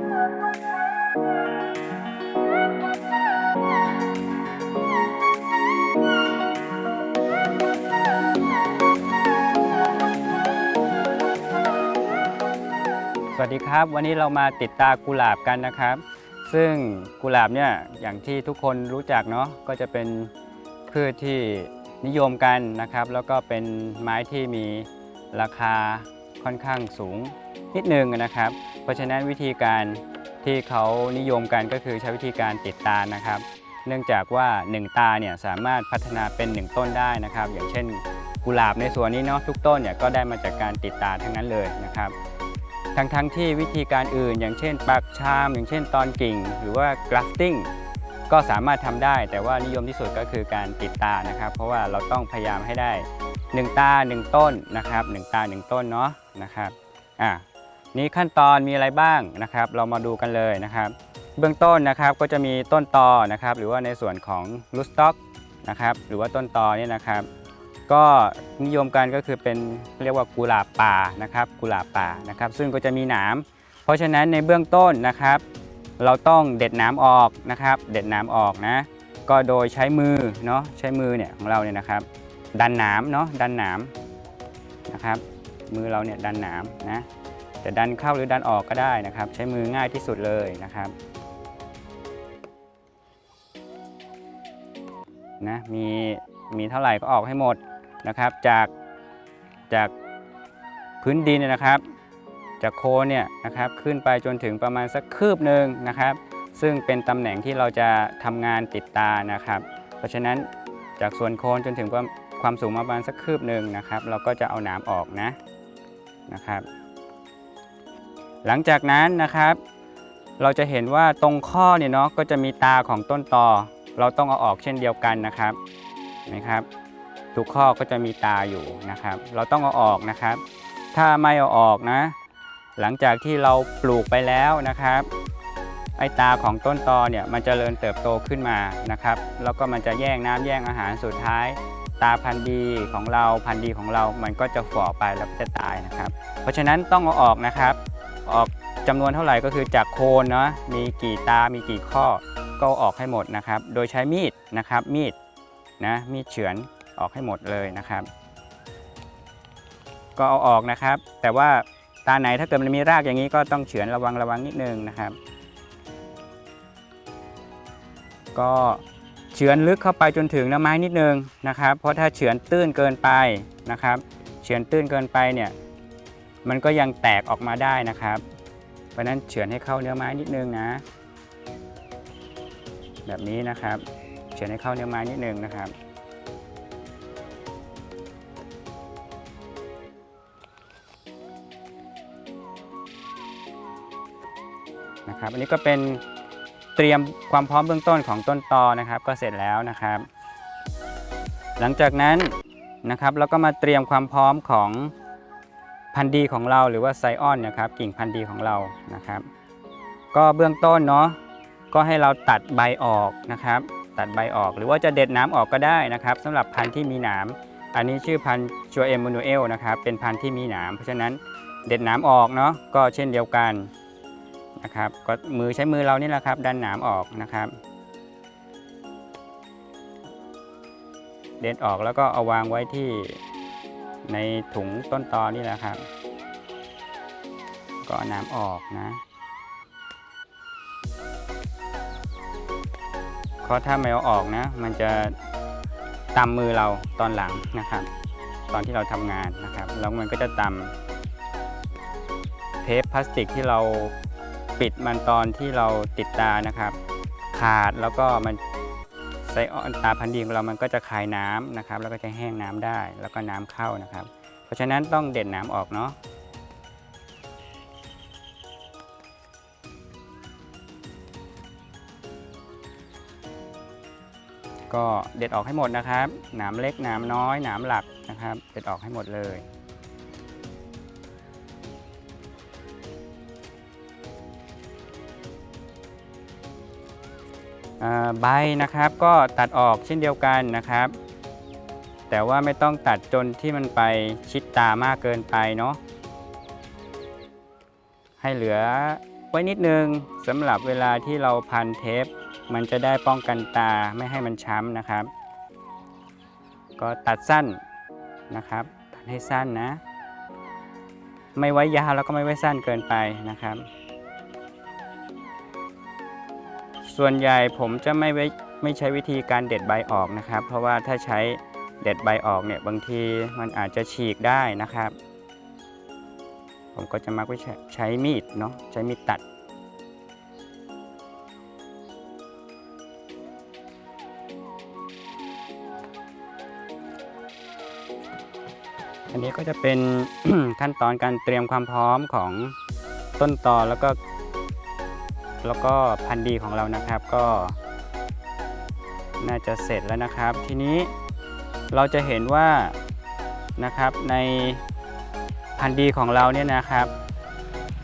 สวัสดีครับ วันนี้เรามาติดตากุหลาบกันนะครับ ซึ่งกุหลาบเนี่ยอย่างที่ทุกคนรู้จักเนาะก็จะเป็นพืชที่นิยมกันนะครับ แล้วก็เป็นไม้ที่มีราคาค่อนข้างสูงนิดนึงนะครับ ราะฉะนั้นวิธีการที่เขานิยมกันก็คือใช้วิธีการติดตานะครับ เนื่องจากว่า 1 ตาเนี่ยสามารถพัฒนาเป็น 1 ต้นได้นะครับ อย่างเช่น กุหลาบในสวนนี้เนาะทุกต้นเนี่ยก็ได้มาจากการติดตาทั้งนั้นเลยนะครับทั้งทั้งที่วิธีการอื่น อย่างเช่นปักชาม อย่างเช่นตอนกิ่ง หรือว่า grafting ก็สามารถทำได้ แต่ว่านิยมที่สุดก็คือการติดตานะครับ เพราะว่าเราต้องพยายามให้ได้ 1 ตา 1 ต้นนะครับ1ตา 1 ต้นเนาะนะครับอะ นี้ขั้นตอนมีอะไรบ้างนะครับ เรามาดูกันเลยนะครับ เบื้องต้นนะครับก็จะมีต้นตอนะครับ หรือว่าในส่วนของรูสต็อกนะครับ หรือว่าต้นตอเนี่ยนะครับ ก็นิยมกันก็คือเป็นเรียกว่ากุหลาบป่านะครับ กุหลาบป่านะครับ ซึ่งก็จะมีหนาม เพราะฉะนั้นในเบื้องต้นนะครับ เราต้องเด็ดหน้ำออกนะครับ เด็ดหน้ำออกนะ ก็โดยใช้มือเนาะใช้มือเนี่ยของเราเนี่ยนะครับ ดันหนามเนาะดันหนามนะครับ มือเราเนี่ยดันหนามนะ จะดันเข้าหรือดันออกก็ได้นะครับ ใช้มือง่ายที่สุดเลยนะครับนะมีมีเท่าไหร่ก็ออกให้หมดนะครับจากจากพื้นดินนะครับ จากโคนเนี่ยนะครับขึ้นไปจนถึงประมาณสักคืบหนึ่งนะครับ ซึ่งเป็นตำแหน่งที่เราจะทำงานติดตานะครับ เพราะฉะนั้นจากส่วนโคนจนถึงความความสูงประมาณสักคืบหนึ่งนะครับ เราก็จะเอาหนามออกนะนะครับ หลังจากนั้นนะครับ เราจะเห็นว่าตรงข้อเนี่ยเนาะก็จะมีตาของต้นตอ เราต้องเอาออกเช่นเดียวกันนะครับนะครับทุกข้อก็จะมีตาอยู่นะครับ เราต้องเอาออกนะครับ ถ้าไม่เอาออกนะ หลังจากที่เราปลูกไปแล้วนะครับไอตาของต้นตอเนี่ยมันจเจริญเติบโตขึ้นมานะครับ แล้วก็มันจะแย่งน้ำแย่งอาหารสุดท้าย ตาพันธุ์ดีของเราพันธุ์ดีของเรา มันก็จะฝ่อไปแล้วก็จะตายนะครับ เพราะฉะนั้นต้องเอาออกนะครับ ออกจำนวนเท่าไหร่ก็คือจากโคนเนาะมีกี่ตา มีกี่ข้อก็ออกให้หมดนะครับ โดยใช้มีดนะครับมีดนะมีดเฉือนออกให้หมดเลยนะครับ ก็เอาออกนะครับ แต่ว่าตาไหนถ้าเกิดมันมีรากอย่างนี้ก็ต้องเฉือนระวังระวังนิดนึงนะครับ ก็เฉือนลึกเข้าไปจนถึงเนื้อไม้นิดนึงนะครับ เพราะถ้าเฉือนตื้นเกินไปนะครับ เฉือนตื้นเกินไปเนี่ย มันก็ยังแตกออกมาได้นะครับ เพราะนั้นเฉือนให้เข้าเนื้อไม้นิดนึงนะ แบบนี้นะครับ เฉือนให้เข้าเนื้อไม้นิดนึงนะครับ นะครับ อันนี้ก็เป็นเตรียมความพร้อมเบื้องต้นของต้นตอนะครับ ก็เสร็จแล้วนะครับ หลังจากนั้นนะครับเราก็มาเตรียมความพร้อมของ พันธุ์ดีของเราหรือว่าไซออนนะครับกิ่งพันธุ์ดีของเรานะครับ ก็เบื้องต้นเนาะก็ให้เราตัดใบออกนะครับ ตัดใบออกหรือว่าจะเด็ดน้ำออกก็ได้นะครับสำหรับพันธุ์ที่มีหนาม อันนี้ชื่อพันธุ์ชัวเอมมูนูเอลนะครับเป็นพันธุ์ที่มีหนาม เพราะฉะนั้นเด็ดหน้ำออกเนาะก็เช่นเดียวกันนะครับก็มือใช้มือเรานี่แหละครับ ดันหนามออกนะครับ เด็ดออกแล้วก็เอาวางไว้ที่ ในถุงต้นตอนี่แหละครับ ก็น้ำออกนะ เพราะถ้าไม่เอาออกนะ มันจะตำมือเราตอนหลังนะครับ ตอนที่เราทำงานนะครับ แล้วมันก็จะตำเทปพลาสติกที่เราปิดมันตอนที่เราติดตานะครับ ขาดแล้วก็มัน ไซออนตาพันธุ์ดีของเรามันก็จะคายน้ำนะครับ แล้วก็จะแห้งน้ำได้ แล้วก็น้ำเข้านะครับ เพราะฉะนั้นต้องเด็ดน้ำออกเนาะก็เด็ดออกให้หมดนะครับหนามเล็กหนามน้อยหนามหลักนะครับ เด็ดออกให้หมดเลย ใบนะครับก็ตัดออกเช่นเดียวกันนะครับ แต่ว่าไม่ต้องตัดจนที่มันไปชิดตามากเกินไปเนาะให้เหลือไว้นิดนึงสำหรับเวลาที่เราพันเทป มันจะได้ป้องกันตาไม่ให้มันช้ำนะครับ ก็ตัดสั้นนะครับ ตัดให้สั้นนะ ไม่ไว้ยาวแล้วก็ไม่ไว้สั้นเกินไปนะครับ ส่วนใหญ่ผมจะไม่ไม่ใช้วิธีการเด็ดใบออกนะครับ เพราะว่าถ้าใช้เด็ดใบออกเนี่ยบางทีมันอาจจะฉีกได้นะครับ ผมก็จะมักใช้ใช้มีดเนาะใช้มีดตัดอันนี้ก็จะเป็นขั้นตอนการเตรียมความพร้อมของต้นตอแล้วก็ แล้วก็พันธุ์ดีของเรานะครับก็ น่าจะเสร็จแล้วนะครับ ทีนี้เราจะเห็นว่านะครับในพันธุ์ดีของเราเนี่ยนะครับ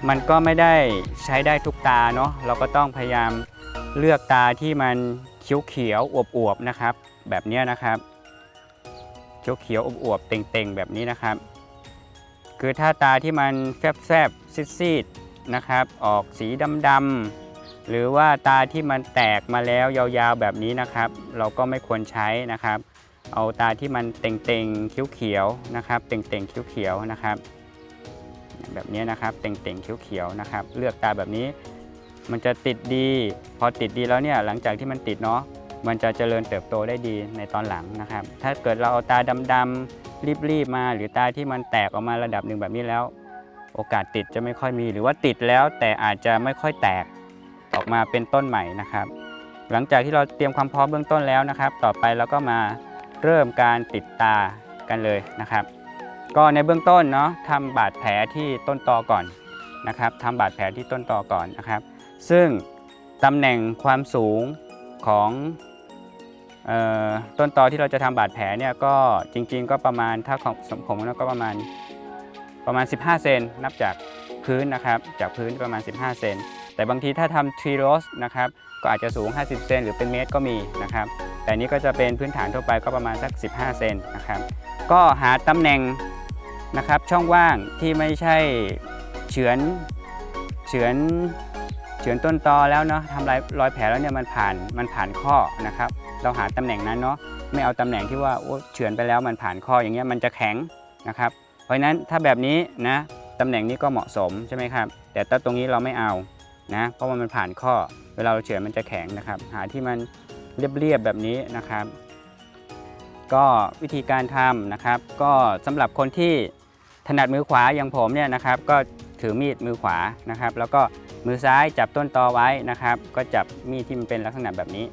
มันก็ไม่ได้ใช้ได้ทุกตาเนาะเราก็ต้องพยายามเลือกตาที่มันเขียวๆอวบๆนะครับ แบบนี้นะครับเขียวๆอวบๆเต่งๆ แบบนี้นะครับ คือถ้าตาที่มันแฟบๆซีดๆนะครับ ออกสีดำๆ หรือว่าตาที่มันแตกมาแล้วยาวๆแบบนี้นะครับ เราก็ไม่ควรใช้นะครับ เอาตาที่มันเต่งๆเขียวๆนะครับ เต่งๆเขียวๆนะครับ แบบนี้นะครับเต่งๆเขียวๆนะครับ เลือกตาแบบนี้มันจะติดดี พอติดดีแล้วเนี่ยหลังจากที่มันติดเนาะมันจะเจริญเติบโตได้ดีในตอนหลังนะครับ ถ้าเกิดเราเอาตาดำๆรีบๆมา หรือตาที่มันแตกออกมาระดับหนึ่งแบบนี้แล้ว โอกาสติดจะไม่ค่อยมี หรือว่าติดแล้วแต่อาจจะไม่ค่อยแตก ออกมาเป็นต้นใหม่นะครับ หลังจากที่เราเตรียมความพร้อมเบื้องต้นแล้วนะครับ ต่อไปเราก็มาเริ่มการติดตากันเลยนะครับ ก็ในเบื้องต้นเนาะทำบาดแผลที่ต้นตอก่อนนะครับทำบาดแผลที่ต้นตอก่อนนะครับ ซึ่งตำแหน่งความสูงของออต้นตอที่เราจะทำบาดแผลเนี่ยก็จริง ๆ ก็ประมาณถ้าของสมผมแล้วก็ประมาณประมาณ 15 เซนนับจากพื้นนะครับ จากพื้นประมาณ 15 เซน แต่บางทีถ้าทำทรีโรสนะครับก็อาจจะสูง 50 เซนหรือเป็นเมตรก็มีนะครับ แต่นี้ก็จะเป็นพื้นฐานทั่วไปก็ประมาณสัก 15 เซนนะครับ ก็หาตำแหน่งนะครับช่องว่างที่ไม่ใช่เฉือนเฉือนเฉือนต้นตอแล้วเนาะทำรอยรอยแผลแล้วเนี่ยมันผ่านมันผ่านข้อนะครับ เราหาตำแหน่งนั้นเนาะไม่เอาตำแหน่งที่ว่าโอ้เฉือนไปแล้วมันผ่านข้ออย่างเงี้ยมันจะแข็งนะครับ เพราะฉะนั้นถ้าแบบนี้นะตำแหน่งนี้ก็เหมาะสมใช่ไหมครับ แต่ถ้าตรงนี้เราไม่เอา นะเพราะว่ามันผ่านข้อ เวลาเราเฉือนมันจะแข็งนะครับ หาที่มันเรียบๆแบบนี้นะครับ ก็วิธีการทำนะครับ ก็สำหรับคนที่ถนัดมือขวาอย่างผมเนี่ยนะครับ ก็ถือมีดมือขวานะครับ แล้วก็มือซ้ายจับต้นตอไว้นะครับ ก็จับมีดที่มันเป็นลักษณะแบบนี้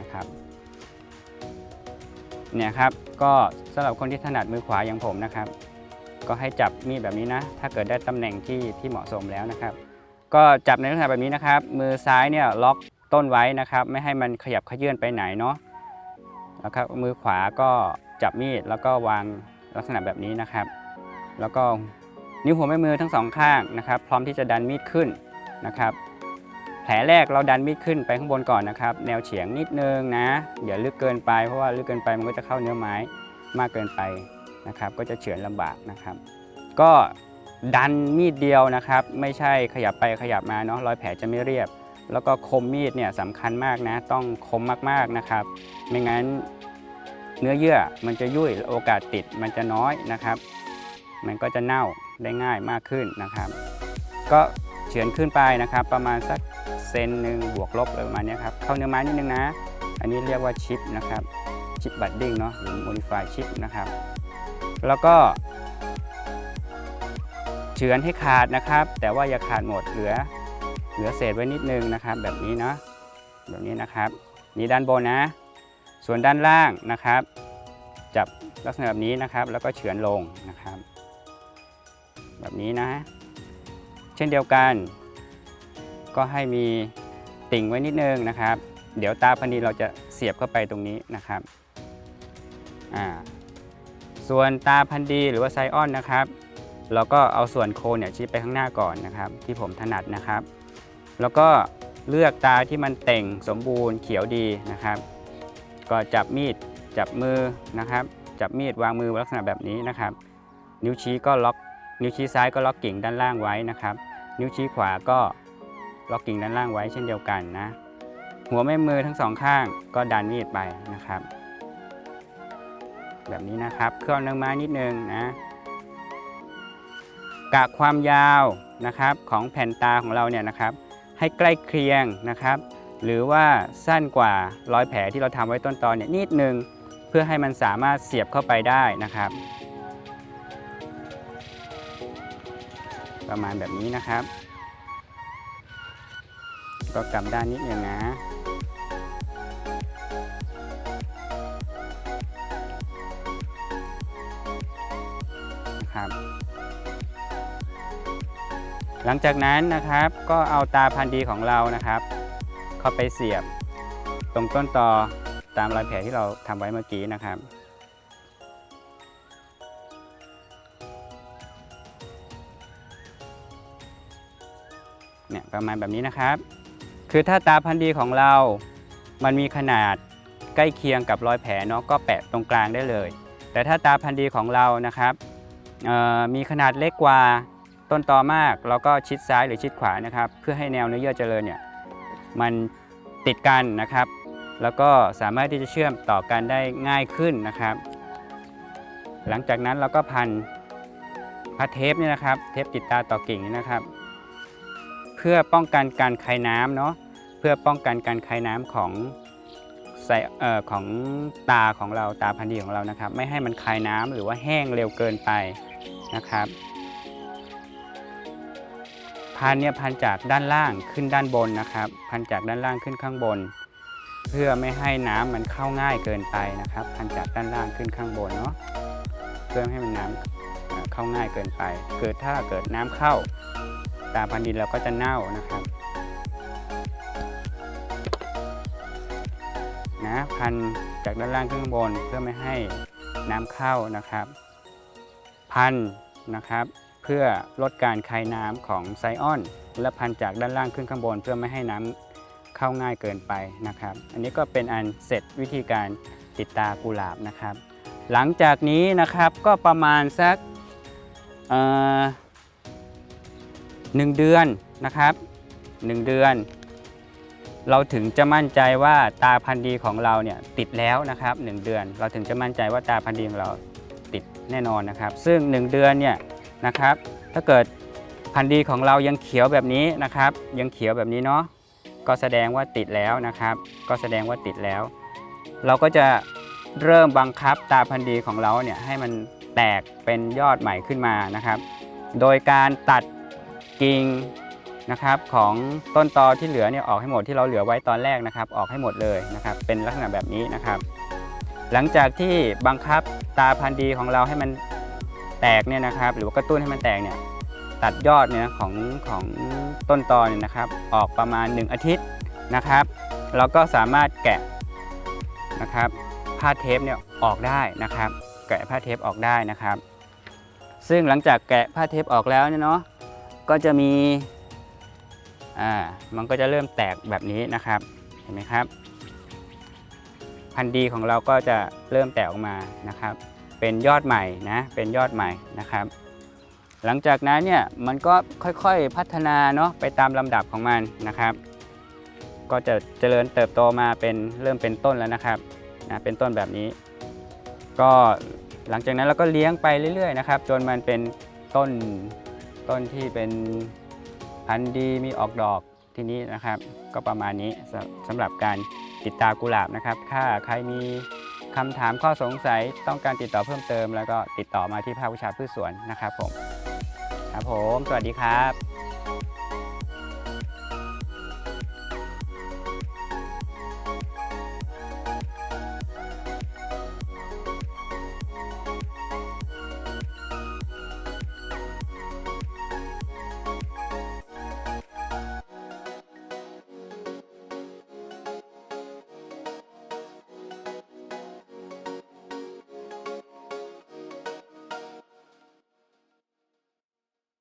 นะครับเนี่ยครับก็สำหรับคนที่ถนัดมือขวาอย่างผมนะครับ ก็ให้จับมีดแบบนี้นะ ถ้าเกิดได้ตำแหน่งที่ที่เหมาะสมแล้วนะครับ ก็จับในลักษณะแบบนี้นะครับ มือซ้ายเนี่ยล็อกต้นไว้นะครับ ไม่ให้มันขยับขยื่นไปไหนเนาะแล้วครับมือขวาก็จับมีดแล้วก็วางลักษณะแบบนี้นะครับ แล้วก็นิ้วหัวแม่มือทั้งสองข้างนะครับ พร้อมที่จะดันมีดขึ้นนะครับ แผลแรกเราดันมีดขึ้นไปข้างบนก่อนนะครับ แนวเฉียงนิดนึงนะอย่าลึกเกินไปเพราะว่าลึกเกินไปมันก็จะเข้าเนื้อไม้มากเกินไปนะครับ ก็จะเฉือนลำบากนะครับ ก็ ดันมีดเดียวนะครับ ไม่ใช่ขยับไปขยับมาเนาะรอยแผลจะไม่เรียบ แล้วก็คมมีดเนี่ยสำคัญมากนะ ต้องคมมากๆนะครับ ไม่งั้นเนื้อเยื่อมันจะยุ่ยโอกาสติดมันจะน้อยนะครับ มันก็จะเน่าได้ง่ายมากขึ้นนะครับ ก็เฉือนขึ้นไปนะครับ ประมาณสักเซนหนึ่งบวกลบประมาณนี้ครับเข้าเนื้อไม้นิดนึงนะ อันนี้เรียกว่าชิปนะครับชิปบัดดิ้งเนาะหรือ modify ชิปนะครับ แล้วก็ เฉือนให้ขาดนะครับ แต่ว่าอย่าขาดหมดเหลือ เหลือเศษไว้นิดนึงนะครับ แบบนี้เนาะแบบนี้นะครับ นี่ด้านบนนะ ส่วนด้านล่างนะครับ จับลักษณะแบบนี้นะครับ แล้วก็เฉือนลงนะครับ แบบนี้นะ เช่นเดียวกัน ก็ให้มีติ่งไว้นิดนึงนะครับ เดี๋ยวตาพันธีเราจะเสียบเข้าไปตรงนี้นะครับอ่าส่วนตาพันธีหรือว่าไซออนนะครับ เราก็เอาส่วนโคนเนี่ยชี้ไปข้างหน้าก่อนนะครับ ที่ผมถนัดนะครับ แล้วก็เลือกตาที่มันเต่งสมบูรณ์เขียวดีนะครับ ก็จับมีดจับมือนะครับ จับมีดวางมือลักษณะแบบนี้นะครับ นิ้วชี้ก็ล็อก นิ้วชี้ซ้ายก็ล็อกกิ่งด้านล่างไว้นะครับ นิ้วชี้ขวาก็ล็อกกิ่งด้านล่างไว้เช่นเดียวกันนะ หัวแม่มือทั้งสองข้างก็ดันมีดไปนะครับ แบบนี้นะครับ เคลื่อนลงมานิดนึงนะ กะความยาวนะครับของแผ่นตาของเราเนี่ยนะครับ ให้ใกล้เคียงนะครับ หรือว่าสั้นกว่ารอยแผลที่เราทำไว้ต้นตอเนี่ยนิดนึง เพื่อให้มันสามารถเสียบเข้าไปได้นะครับ ประมาณแบบนี้นะครับ ก็กลับด้านนิดนึงนะนะครับ หลังจากนั้นนะครับก็เอาตาพันธุ์ดีของเรานะครับ เข้าไปเสียบ ตรงต้นตอตามรอยแผลที่เราทำไว้เมื่อกี้นะครับเนี่ยประมาณแบบนี้นะครับ คือถ้าตาพันธุ์ดีของเรา มันมีขนาดใกล้เคียงกับรอยแผลเนาะก็แปะตรงกลางได้เลย แต่ถ้าตาพันธุ์ดีของเรานะครับมีขนาดเล็กกว่า ต้นตอมากเราก็ชิดซ้ายหรือชิดขวานะครับ เพื่อให้แนวเนื้อเยื่อเจริญเนี่ยมันติดกันนะครับ แล้วก็สามารถที่จะเชื่อมต่อกันได้ง่ายขึ้นนะครับ หลังจากนั้นเราก็พันพัดเทปเนี่ยนะครับ เทปติดตาต่อกิ่งนี่นะครับ เพื่อป้องกันการคายน้ำเนาะเพื่อป้องกันการคายน้ำของใส่เอ่อของตาของเราตาพันธุ์ดีของเรานะครับ ไม่ให้มันคายน้ำหรือว่าแห้งเร็วเกินไปนะครับ พันเนี่ยพันจากด้านล่างขึ้นด้านบนนะครับ พันจากด้านล่างขึ้นข้างบน เพื่อไม่ให้น้ำมันเข้าง่ายเกินไปนะครับ พันจากด้านล่างขึ้นข้างบนเนาะเพื่อให้มันน้ำเอ่อเข้าง่ายเกินไป เกิดถ้าเกิดน้ำเข้า ตาพันดินเราก็จะเน่านะครับนะพันจากด้านล่างขึ้นข้างบนเพื่อไม่ให้น้ำเข้านะครับ พันนะครับ พื่อลดการคายน้ำของไซออนและพันจากด้านล่างขึ้นข้างบน เพื่อไม่ให้น้ำเข้าง่ายเกินไปนะครับ อันนี้ก็เป็นอันเสร็จวิธีการติดตากุหลาบนะครับ หลังจากนี้นะครับก็ประมาณสักหนึ่งเดือนนะครับหนึ่งเดือน เราถึงจะมั่นใจว่าตาพันธุ์ดีของเราเนี่ยติดแล้วนะครับหนึ่งเดือน เราถึงจะมั่นใจว่าตาพันธุ์ดีของเราติดแน่นอนนะครับ ซึ่ง 1 เดือนเนี่ย นะครับ ถ้าเกิดพันธุ์ดีของเรายังเขียวแบบนี้นะครับ ยังเขียวแบบนี้เนาะก็แสดงว่าติดแล้วนะครับ ก็แสดงว่าติดแล้ว เราก็จะเริ่มบังคับตาพันธุ์ดีของเราเนี่ยให้มันแตกเป็นยอดใหม่ขึ้นมานะครับ โดยการตัดกิ่งนะครับของต้นตอที่เหลือเนี่ยออกให้หมดที่เราเหลือไว้ตอนแรกนะครับ ออกให้หมดเลยนะครับ เป็นลักษณะแบบนี้นะครับ หลังจากที่บังคับตาพันธุ์ดีของเราให้มัน แตกเนี่ยนะครับ หรือว่ากระตุ้นให้มันแตกเนี่ยตัดยอดเนี่ยของของต้นตอเนี่ยนะครับ ออกประมาณ 1 อาทิตย์นะครับเราก็สามารถแกะนะครับผ้าเทปเนี่ยออกได้นะครับ แกะผ้าเทปออกได้นะครับ ซึ่งหลังจากแกะผ้าเทปออกแล้วเนี่ยเนาะก็จะมีอ่ามันก็จะเริ่มแตกแบบนี้นะครับเห็นไหมครับ พันธุ์ดีของเราก็จะเริ่มแตกออกมานะครับ เป็นยอดใหม่นะเป็นยอดใหม่นะครับ หลังจากนั้นเนี่ยมันก็ค่อยๆพัฒนาเนาะไปตามลำดับของมันนะครับ ก็จะเจริญเติบโตมาเป็นเริ่มเป็นต้นแล้วนะครับนะเป็นต้นแบบนี้ ก็หลังจากนั้นเราก็เลี้ยงไปเรื่อยๆนะครับ จนมันเป็นต้นต้นที่เป็นพันธุ์ดีมีออกดอกที่นี้นะครับ ก็ประมาณนี้สำสำหรับการติดตากุหลาบนะครับ ถ้าใครมี คำถามข้อสงสัยต้องการติดต่อเพิ่มเติม แล้วก็ติดต่อมาที่ภาควิชาพืชสวนนะครับผมครับผม สวัสดีครับ